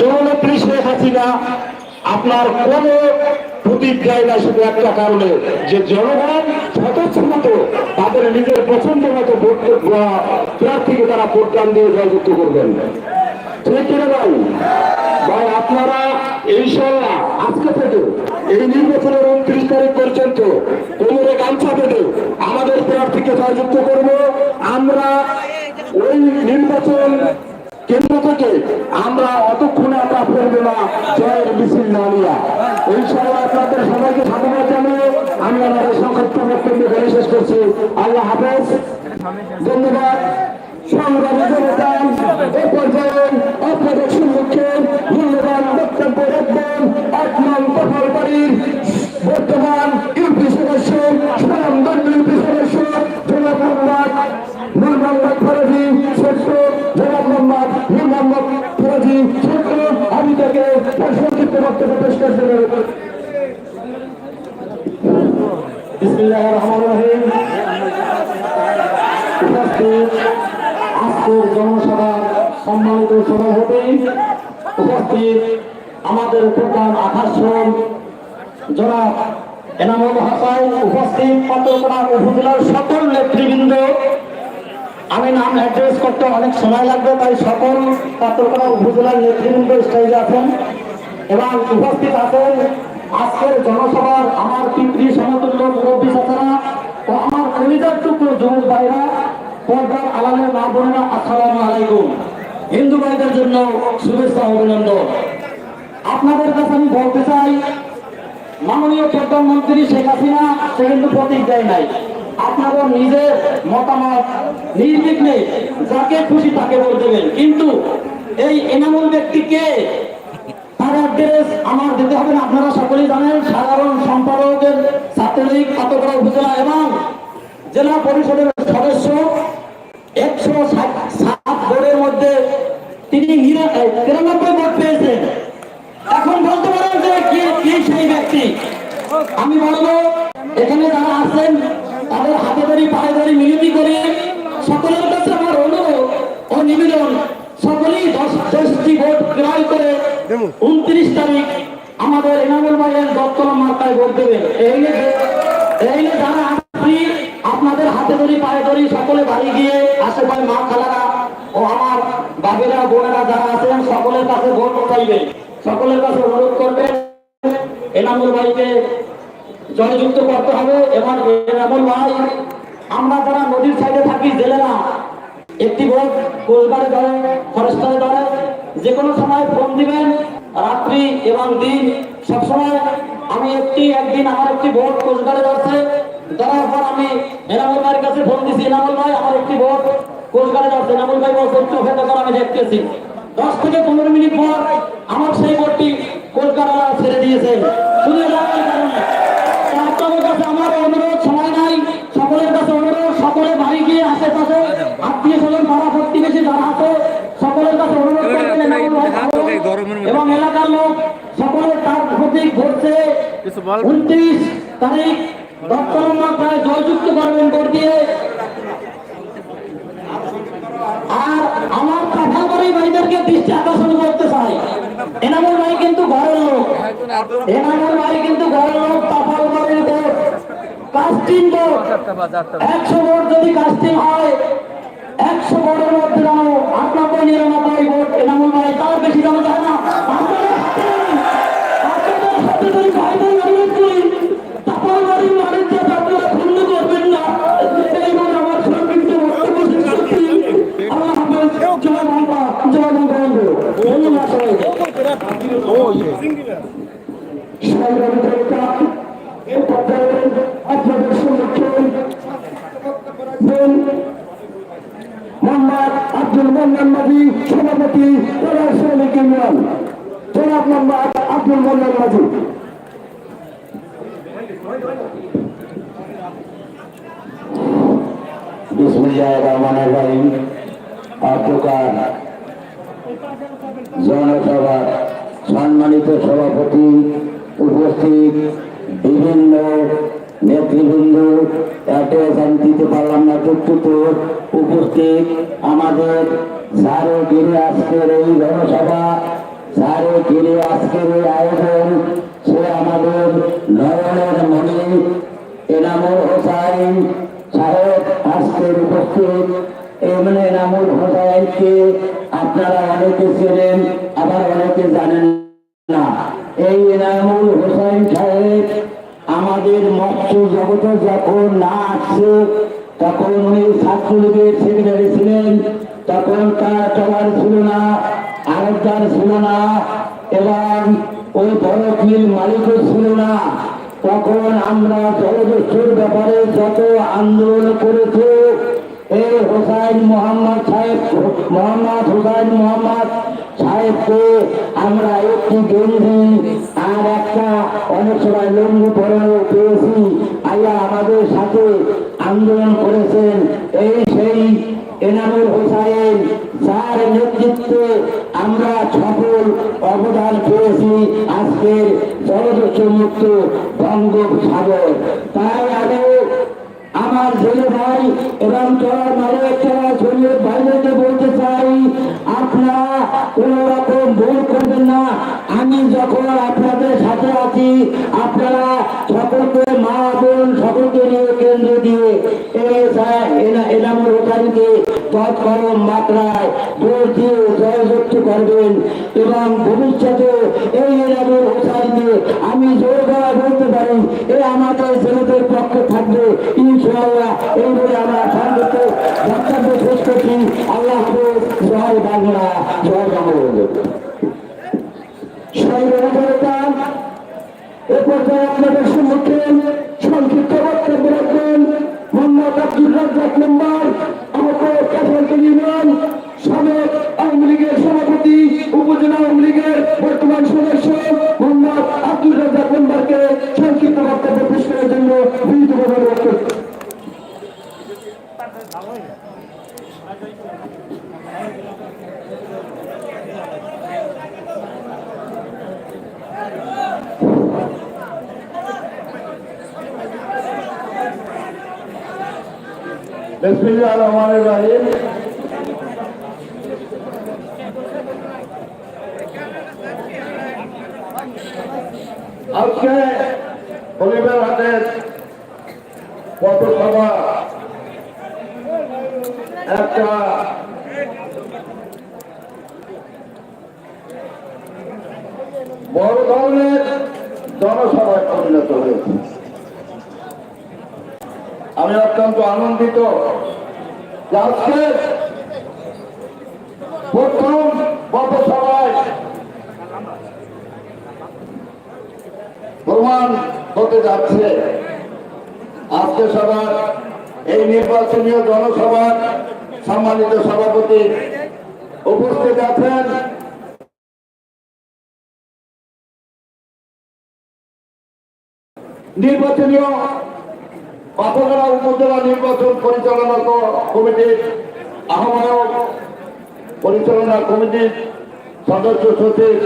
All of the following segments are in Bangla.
জননেত্রী শেখ হাসিনা আপনার কোন প্রতিজ্ঞায় না শুধু একটা কারণে, যে জনগণ স্বতঃস্ফূর্ত তাদের নিজের পছন্দ মতো প্রার্থীকে তারা ভোটদান দিয়ে জয়যুক্ত করবেন। ভাই? আপনারা ইনশাল্লাহ আজকে থেকে এই নির্বাচনের উনত্রিশ তারিখ পর্যন্ত কোমরে গামছা পেতে আমাদের প্রার্থীকে জয়যুক্ত করব। আমরা ওই নির্বাচন কেন্দ্র থেকে আমরা অতক্ষণে আমরা ফেলব না। জয়ের মিছিল না নিয়া। সময় আপনাদের সবাইকে সাধুবাদ জানিয়ে আমি আমাদের সংক্ষিপ্ত বক্তব্য বলে শেষ করছি। আল্লাহ হাফেজ। ধন্যবাদ। সংগ্রামী এ পর্যায়ে বক্তব্য পেশ করতে বিসমিল্লাহ রহমান রহিম। উপস্থিত আজকের জনসভার সম্মানিত সভাপতি নেতৃবৃন্দ। আমি নাম অ্যাড্রেস করতে অনেক সময় লাগবে, তাই সকল পাত্রকোনা উপজেলার নেতৃবৃন্দ স্টেজে আছেন। এবং উপস্থিত আছেন আজকের জনসভার আমার পিতৃ সমতুল্য মুরব্বী চাচারা ও আমার কলিজার টুকরো যুবক ভাইরা, পর্দার আলামের মা বোনেরা, আসসালামু আলাইকুম। হিন্দু ভাইদের জন্য শুভেচ্ছা অভিনন্দন। আপনাদের কাছে আমি বলতে চাই, মাননীয় প্রধানমন্ত্রী শেখ হাসিনা সে কিন্তু প্রতীক দেয় নাই। আপনাদের নিজের মতামত, নির্বিঘ্নে যাকে খুশি তাকে দেবেন। কিন্তু এই এনামুল ব্যক্তিকে তার অ্যাড্রেস আমার দিতে হবে না, আপনারা সকলেই জানেন, সাধারণ সম্পাদকের ছাত্রলীগ পাতকড়া উপজেলা এবং জেলা পরিষদের সদস্য একশো সাত ভোটের মধ্যে তিনি তিরানব্বই ভোট পেয়েছেন। এখন বলতে পারেন যে কে কে সেই ব্যক্তি? আমি বলব, এখানে যারা আছেন, তাদের হাতে ধরি, পায়ে ধরি মিলিতি করে। সকলের কাছে আমার অনুরোধ ও নিবেদন, সকলেই দশ দশটি ভোট ক্রয় করে উনত্রিশ তারিখ আমাদের এনামুল ভাইয়ের দত্তলা মার্কায় ভোট দেবেন। এই এই যারা আপনাদের হাতে ধরি, পায়ে ধরি, সকলে বাড়ি গিয়ে আশেপাশে মা খালারা ও আমার বাবিরা বোনেরা যারা আছেন, সকলের কাছে ভোট চাইবেন। সকলের কাছে অনুরোধ করবেন, এনামুল ভাইকে জয়যুক্ত করতে হবে। এবং এনামুল ভাই, আমরা যারা নদীর সাইডে থাকি জেলেরা একটি ভোট কোচবাড়ে ধরে ফরেস্টারে ধরে যে কোনো সময় ফোন দিবেন, রাত্রি এবং দিন। সবসময় আমি একটি, একদিন আমার একটি ভোট কোচবাড়ে যাচ্ছে। ধরার পর আমি এনামুল ভাইয়ের কাছে ফোন দিছি, এনামুল ভাই, আমার একটি ভোট কোচবাড়ে যাচ্ছে। এনামুল ভাই বলছে চোখে দেখার আমি দেখতেছি। দশ থেকে পনেরো মিনিট পর আমার সেই ভোটটি কলকাতা ছেড়ে দিয়েছে। শুধু কারণে। আপনাদের কাছে আমার অনুরোধ, সময় নাই। সকলের কাছে অনুরোধ আশেপাশে আত্মীয় স্বজন পাড়া প্রতিবেশী যারা আছে সকলের কাছে অনুরোধ করবেন এবং এলাকার লোক সকলে তার প্রতি ঘটছে উনত্রিশ তারিখ দপ্তর জয়যুক্ত করবেন ভোট দিয়ে। আর আমার কথা করেই ভাইদেরকে দৃষ্টি আকর্ষণ করতে চাই। এনামুল ভাই কিন্তু ঘরের লোক। এনামুল ভাই কিন্তু ঘরের লোক কাস্টিং একশো ভোট যদি কাস্টিং হয় একশো ভোটের মধ্যে জানো আটানব্বই নিরানব্বই ভোট এনামুল ভাই। তার বেশি জানো যায় না। আপনাদের হাতে রহিম। অধ্যকার জনসভা সম্মানিত সভাপতি উপস্থিত বিভিন্ন নেতৃবৃন্দ অ্যাটেনশন দিতে পারলাম না, দুঃখিত। উপস্থিত আমাদের স্যারও যিনি আজকের এই জনসভা স্যারে ঘিরে আজকের এই আয়োজন, সে আমাদের নয়নের মণি, এনামুল হোসাইন সাহেব আজকের উপস্থিত। এমনি এনামুল হোসাইনকে আপনারা অনেকে চেনেন, আবার অনেকে জানেন না। এই এনামুল হোসাইন সাহেব আমাদের মৎস্য জগতে যখন না আসছে, তখন উনি ছাত্রলীগের সেক্রেটারি ছিলেন, তখন তার টলার ছিল না। আরেকটার ছিল না। এবং ওই মিল মালিকও ছিল না। তখন আমরা জলদস্যুর ব্যাপারে যত আন্দোলন করেছি, এই হোসাইন মোহাম্মদ সাহেব, মোহাম্মদ হোসাইন মোহাম্মদ সাহেবকে আমরা একটি গেঞ্জি আর একটা অনেক সময় লঙ্গি পরানো পেয়েছি। আইয়া আমাদের সাথে আন্দোলন করেছেন, এই সেই এনামুল হোসাইন, যার নেতৃত্বে আমরা সফল অবদান পেয়েছি আজকের জলদস্যু মুক্ত বঙ্গোপসাগর। তাই আমি আমার ছেলে ভাই এবং চলার মালিক চলা ছেলে ভাইদেরকে বলতে চাই, আপনারা কোন রকম ভুল করবেন না। আমি যখন আপনাদের সাথে আছি, আপনারা সকলকে মা বোন সকলকে নিয়ে কেন্দ্র দিয়ে করবেন এবং ভবিষ্যতে এই আমি জোর গলা বলতে পারি, এ আমাদের ছেলেদের পক্ষে থাকবে। এই বলে আমরা বক্তব্য শেষ করছি। আল্লাহ জয় বাংলা জয় বাংলা। এ পর্যায়ে আপনাদের সম্মুখে সংক্ষিপ্ত বক্তব্য রাখবেন মোহাম্মদ আব্দুল রাজ্জাক মেম্বার আমাদের কাছাকাছি ইউনিয়ন সাবেক আওয়ামী লীগের সভাপতি উপজেলা আওয়ামী লীগের বর্তমান সদস্য মোহাম্মদ আব্দুল রাজ্জাক মেম্বারকে সংক্ষিপ্ত বক্তব্য পেশ করার জন্য বিনীতভাবে অনুরোধ করছি বিসমিল্লাহ রহমান রহিম আজকে হলিবের হাটের পথসভা। একটা বড় ধরনের জনসভায় পরিণত হয়েছে। আমি অত্যন্ত আনন্দিত আজকে প্রথম পথসভায় প্রমাণ হতে যাচ্ছে। আজকে সবার এই নির্বাচনীয় জনসভার সম্মানিত সভাপতি উপস্থিত আছেন। নির্বাচনীয় পাথরঘাটা উপজেলা নির্বাচন পরিচালনা কমিটির আহ্বায়ক, পরিচালনা কমিটির সদস্য সচিব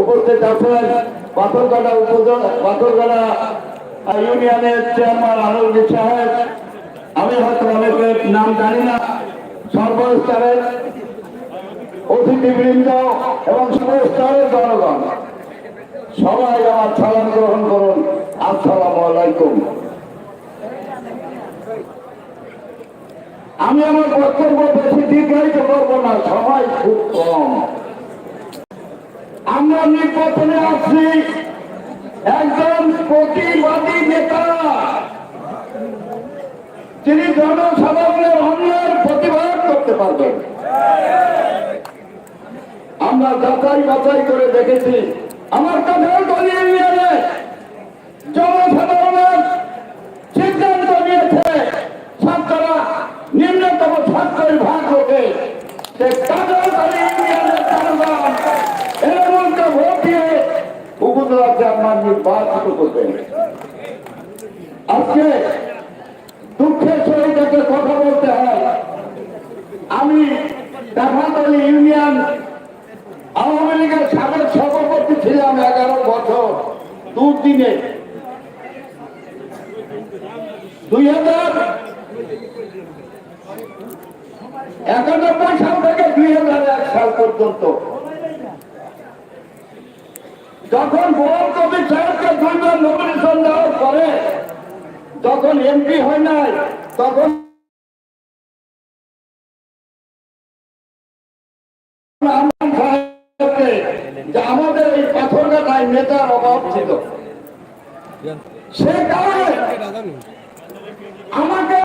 উপস্থিত আছেন। উপজেলা ইউনিয়নের চেয়ারম্যান আনন্দি সাহেব, আমি হয়তো অনেকের নাম জানি না, সর্বস্তরের অতিথিবৃন্দ এবং সর্বস্তরের জনগণ, সবাই আমার সালাম গ্রহণ করুন। আসসালামু আলাইকুম। আমি আমার বক্তব্য বেশি দীর্ঘায়িত করব না, সময় খুব কম। আমরা নির্বাচনে আসছি একজন প্রতিবাদী নেতা। তিনি জনসাধারণের অন্যায়ের প্রতিবাদ করতে পারবেন। আমরা যাচাই বাছাই করে দেখেছি, আমার কাছেও দলীয় জনসাধারণের সিদ্ধান্ত নিয়েছে, ছাত্ররা নিম্নতম ছাত্রের ভাগ হবে। সে কাজল দলীয় ইউনিয়নের জনগণ এর মধ্যে ভোট দিয়ে চেয়ারম্যান নির্বাচিত করবেন। আজকে দুঃখের সহিত একটা কথা বলতে হয়, আমি ইউনিয়ন আওয়ামী লীগের সাবেক সভাপতি ছিলাম এগারো বছর দুদিনে দুই হাজার একানব্বই সাল থেকে দুই হাজার এক সাল পর্যন্ত যখন গোলাম কবির সাহেবকে দুইবার নমিনেশন দেওয়ার পরে যখন এমপি হয় নাই, তখন আমাদের এই পাথরঘাটায় নেতার অভাব ছিল। সে কারণে আমাকে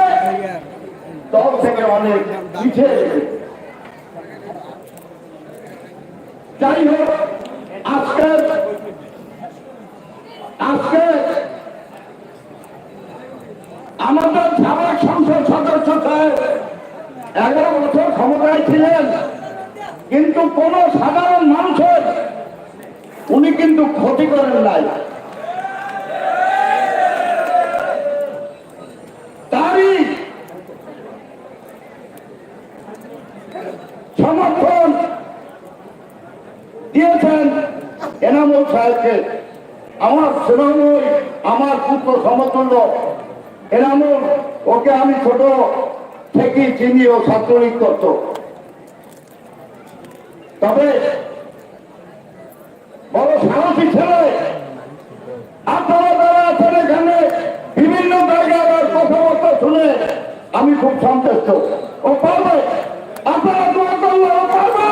দল থেকে অনেক পিছিয়ে যাই হোক আজকে আজকে আমাদের সাবেক সংসদ সদস্য এগারো বছর ক্ষমতায় ছিলেন, কিন্তু কোন সাধারণ মানুষের উনি কিন্তু ক্ষতি করেন নাই। তারই সমর্থন দিয়েছেন এনামুল সাহেবকে। আমার সুনামুল আমার পুত্র সমতুল্য এনামুল ওকে আমি ছোট থেকে চিনি ও ছাত্রলীগ করত। তবে বড় সাহসী ছেলে, আপনারা যারা আছেন এখানে, বিভিন্ন জায়গায় কথাবার্তা শুনে আমি খুব সন্তুষ্ট। ও পারবে? আপনারা দোয়া করলে ও পারবে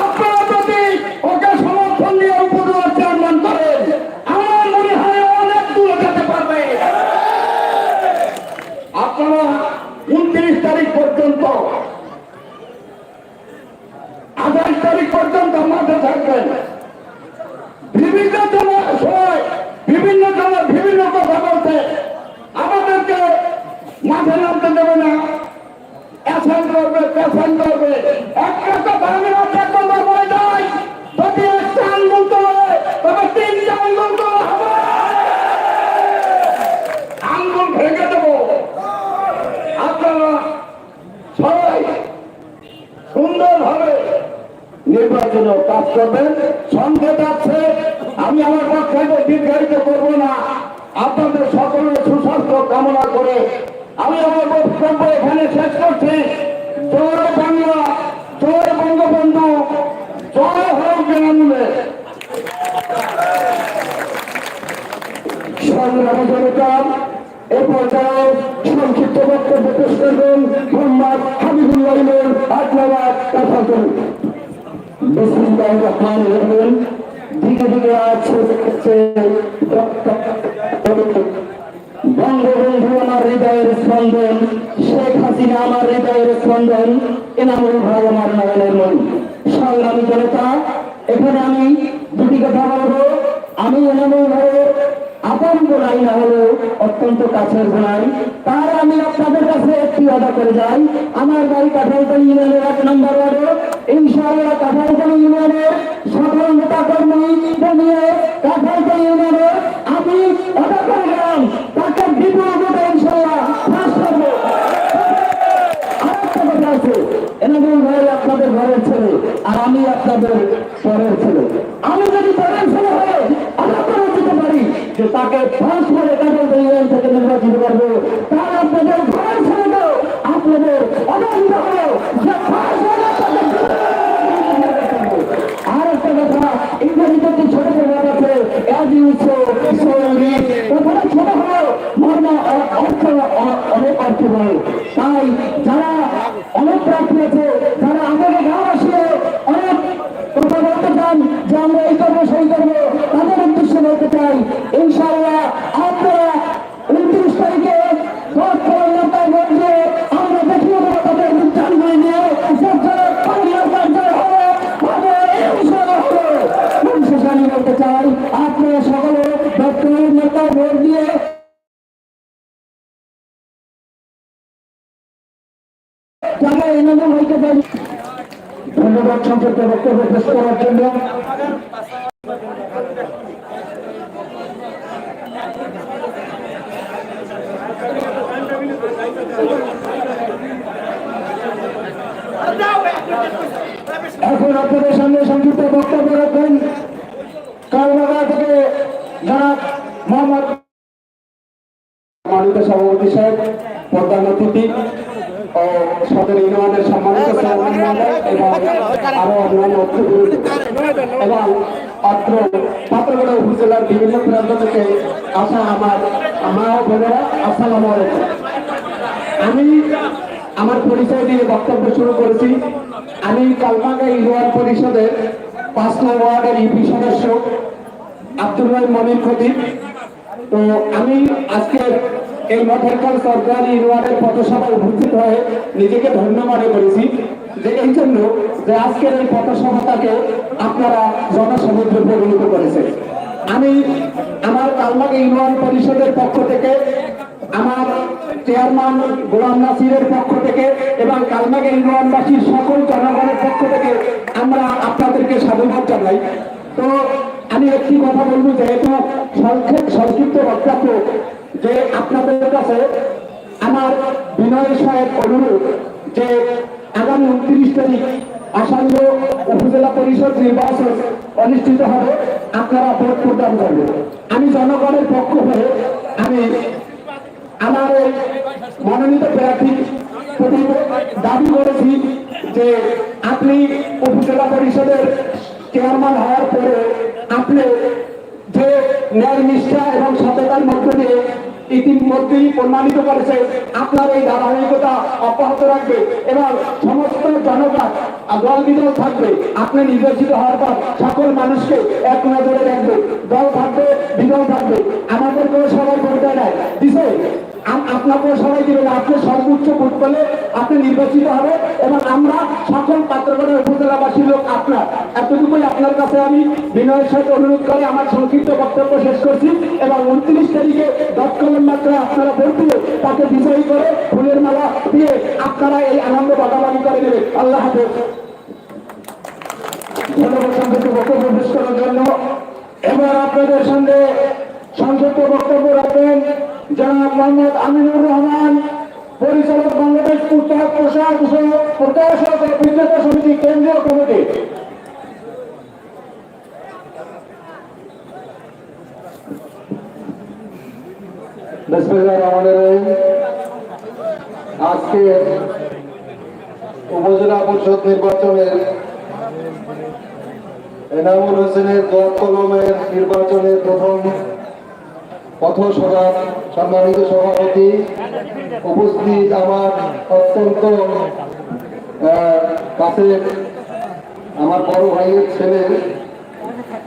আপনারা যদি ওকে সমর্থন দিয়ে উপজেলা চেয়ারম্যান করেন আমার মনে হয় ও অনেক দূরে যেতে পারবে আপনারা উনত্রিশ তারিখ পর্যন্ত আঠাশ তারিখ পর্যন্ত মাঠে থাকবেন বিভিন্ন জনের সময় বিভিন্ন জনের বিভিন্ন কথা বলতে আমাদেরকে মাঠে নামতে দেবে না অ্যাসাইন করবে প্যাসাইন করবে একটা কথা আমি এক নম্বর বলে যাই যদি একটা আন্দোলন করে তবে তিনটা আন্দোলন করা হবে আন্দোলন ভেঙে দেবো আপনারা সবাই সুন্দরভাবে নির্বাচনে কাজ করবেন সংকেত আছে আমি আমার পক্ষে দীর্ঘায়িত করব না। আপনাদের সকলের সুস্বাস্থ্য কামনা করে আমি আমার বক্তব্য এখানে শেষ করছি জয় বাংলা জয় বঙ্গবন্ধু জয় হোক জনমূলে সংগ্রামী জনতা এ পর্যায়ে সংক্ষিপ্ত বক্তব্য পেশ করবেন মোহাম্মদ হাবিবুল্লাহ আটলাবাদ কথা করুন বিসমিল্লাহ রহমান রহিম দিকে দিকে আছে হচ্ছে বঙ্গবন্ধু আমার হৃদয়ের স্পন্দন শেখ হাসিনা আমার হৃদয়ের স্পন্দন এনামুল ভাই আমার নয়নের মন সংগ্রামী জনতা এখানে আমি দুটি কথা বলব আমি এনামুল ভাইয়ের আপন বোনাই না হলেও অত্যন্ত কাছের বোনাই তার আমি আপনাদের কাছে একটি অর্ডার করে যাই। আমার বাড়ি কাঠালতলি ইউনিয়নের এক নম্বর ওয়ার্ডে। ইউনিয়নের সকল নেতা কর্মী নিয়ে আমি অর্ডার করে গেলাম। তাকে বিপুল ভোটে ইনশাআল্লাহ ভাই আপনাদের ঘরের ছেলে আর আমি আপনাদের পরের ছেলে। আমি যদি পরের ছেলে হয়ে করে দিতে পারি, যে তাকে পাঁচ করে কাজল ইউনিয়ন থেকে পারব তার আপনাদের ঘরের ছেলে আপনাদের অনন্ত যে পাঁচ করে তাকে আর একটা কথা ইংরেজি যদি ছোট ছোট আছে অ্যাজ ইউসো সোয়ালি ওখানে ছোট হলো মর্ম অর্থ অ- অনেক অর্থ হয় তাই যারা অনেক প্রার্থী আছে যারা আমাদের গ্রামবাসী অনেক কথা বলতে চান যে আমরা এই করব সেই করব তাদের উদ্দেশ্যে বলতে চাই ইনশাআল্লাহ আপনারা উনত্রিশ তারিখে ভোট করার নেতায় ভোট দিয়ে আমরা দেখিয়ে দেবো তাদের বিজ্ঞান বই নিয়ে সরকারের পাল্লা কার্যকর হবে হবে ইনশাআল্লাহ হবে শেষে আমি বলতে চাই আপনারা সকলে ডক্টরের নেতায় ভোট দিয়ে যারা এনামুল হইতে পারি। ধন্যবাদ সংক্ষিপ্ত বক্তব্য পেশ করার জন্য। এখন আপনাদের সামনে সংক্ষিপ্ত বক্তব্য রাখবেন। কালবাগা থেকে জনাব মোহাম্মদ মানিত সভাপতি সাহেব প্রধান অতিথি ও সদর ইউনিয়নের সম্মানিত এবং আরও অন্যান্য এবং অত্র পাত্রগড় উপজেলার বিভিন্ন প্রান্ত থেকে আসা আমার মা ও বোনেরা আসসালামু আলাইকুম। আমি আমার পরিচয় দিয়ে বক্তব্য শুরু করেছি। আমি কালমাঙ্গা ইউনিয়ন পরিষদের পাঁচ নং ওয়ার্ডের ইউপি সদস্য আব্দুল রহিম মনির খতিব। তো আমি আজকে এই মঠেরকাল সরকারি ইউনিয়নের পথসভায় উপস্থিত হয়ে নিজেকে ধন্য মনে করেছি। যে এই জন্য যে আজকের এই পথসভাটাকে আপনারা জনসমুদ্রে পরিণত করেছেন। আমি আমার কালমাঙ্গা ইউনিয়ন পরিষদের পক্ষ থেকে, আমার চেয়ারম্যান গোলাম নাসিরের পক্ষ থেকে এবং কালমাগে ইউনিয়নবাসীর সকল জনগণের পক্ষ থেকে আমরা আপনাদেরকে সাধুবাদ জানাই। তো আমি একটি কথা বলব, যেহেতু সংক্ষেপ, সংক্ষিপ্ত বক্তব্য যে আপনাদের কাছে আমার বিনয় সাহেব অনুরোধ যে আগামী উনত্রিশ তারিখ আসান্য উপজেলা পরিষদ নির্বাচন অনুষ্ঠিত হবে, আপনারা ভোট প্রদান করবেন। আমি জনগণের পক্ষ হয়ে আমি আমার এই মনোনীত প্রার্থী প্রতি দাবি করেছি যে আপনি উপজেলা পরিষদের চেয়ারম্যান হওয়ার পরে আপনি যে ন্যায় নিষ্ঠা এবং সততার মধ্য দিয়ে ইতিমধ্যেই প্রমাণিত করেছে, আপনার এই ধারাবাহিকতা অব্যাহত রাখবে এবং সমস্ত জনতা বিদল থাকবে। আপনি নির্বাচিত হওয়ার পর সকল মানুষকে এক নজরে রাখবে দল থাকবে, বিদল থাকবে। আমাদেরকেও সবাই ভোট নেয় দিছে? আপনাকেও সবাই দিবেন আপনি সর্বোচ্চ ভোট পেলে আপনি নির্বাচিত হবে এবং আমরা সকল পাত্রগড়ের উপজেলাবাসীর লোক আপনার। এতটুকুই আপনার কাছে আমি বিনয়ের সাথে অনুরোধ করে আমার সংক্ষিপ্ত বক্তব্য শেষ করছি এবং উনত্রিশ তারিখে দক্ষিণ মাত্রায় আপনারা ভোট দিয়ে তাকে বিজয়ী করে ফুলের মালা দিয়ে আপনারা এই আনন্দ ভাগাভাগি করে নেবেন। আল্লাহ হাফেজ। বক্তব্য করার জন্য। এবার আপনাদের সঙ্গে সংক্ষিপ্ত বক্তব্য রাখবেন জনাব মোহাম্মদ আমিনুর রহমান, পরিচালক বাংলাদেশ পুস্তক প্রসার প্রকাশক ও সমিতি কেন্দ্রীয় কমিটি। আজকে উপজেলা পরিষদ নির্বাচনের এনামুল হোসেনের দোয়াত কলমের নির্বাচনের প্রথম পথসভার সম্মানিত সভাপতি, উপস্থিত আমার অত্যন্ত কাছের আমার বড় ভাইয়ের ছেলে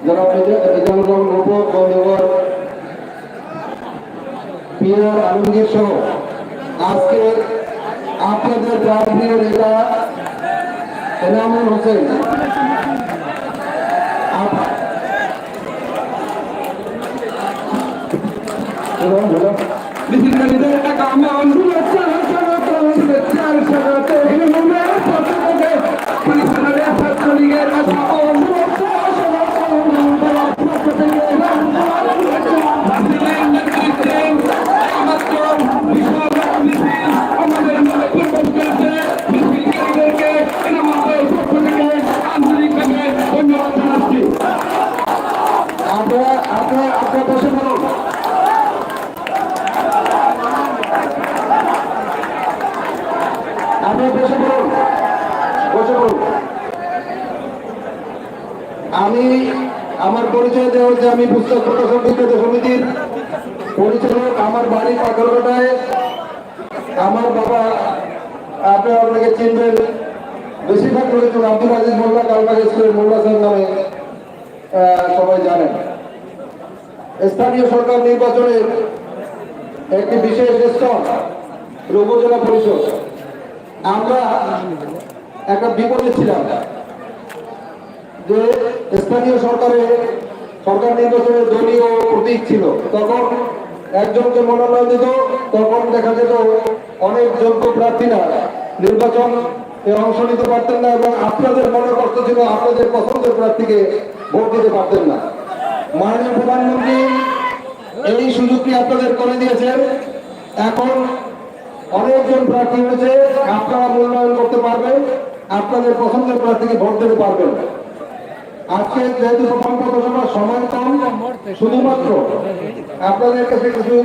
যারা পিয়ার সহ। আজকে আপনাদের এনামুল আপ- বলুন, বলুন। বিসিকারীদের টাকা মামলু চাল চালাতে চাল চালাতে আমি আমার পরিচয় দেওয়া হচ্ছে আমি পুস্তক প্রকাশক বিক্রেতা সমিতির পরিচালক, আমার বাড়ি পাথরঘাটায় আমার বাবা, আপনি আপনাকে চিনবেন, বেশিরভাগ লোকজন আব্দুল আজিজ মোল্লা, কালবাগ স্কুলের মোল্লা স্যার নামে সবাই জানেন। স্থানীয় সরকার নির্বাচনের একটি বিশেষ স্তর উপজেলা পরিষদ। আমরা একটা বিপদে ছিলাম। যে স্থানীয় সরকারে সরকার নির্বাচনের দলীয় প্রতীক ছিল। তখন একজনকে মনোনয়ন দিত, তখন দেখা যেত অনেক যোগ্য প্রার্থীরা নির্বাচন অংশ নিতে পারতেন না এবং আপনাদের মনে কষ্ট ছিল, আপনাদের পছন্দের প্রার্থীকে ভোট দিতে পারতেন না। মাননীয় প্রধানমন্ত্রী এই সুযোগটি আপনাদের করে দিয়েছেন। এখন অনেকজন প্রার্থী হয়েছে আপনারা মূল্যায়ন করতে পারবেন, আপনাদের পছন্দের প্রার্থীকে ভোট দিতে পারবেন। আজকে যেহেতু পথসভার সময় কম, শুধুমাত্র আপনাদের কাছে কিছু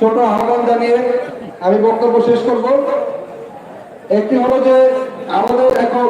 ছোট আহ্বান জানিয়ে আমি বক্তব্য শেষ করব। একটি হলো যে আমাদের এখন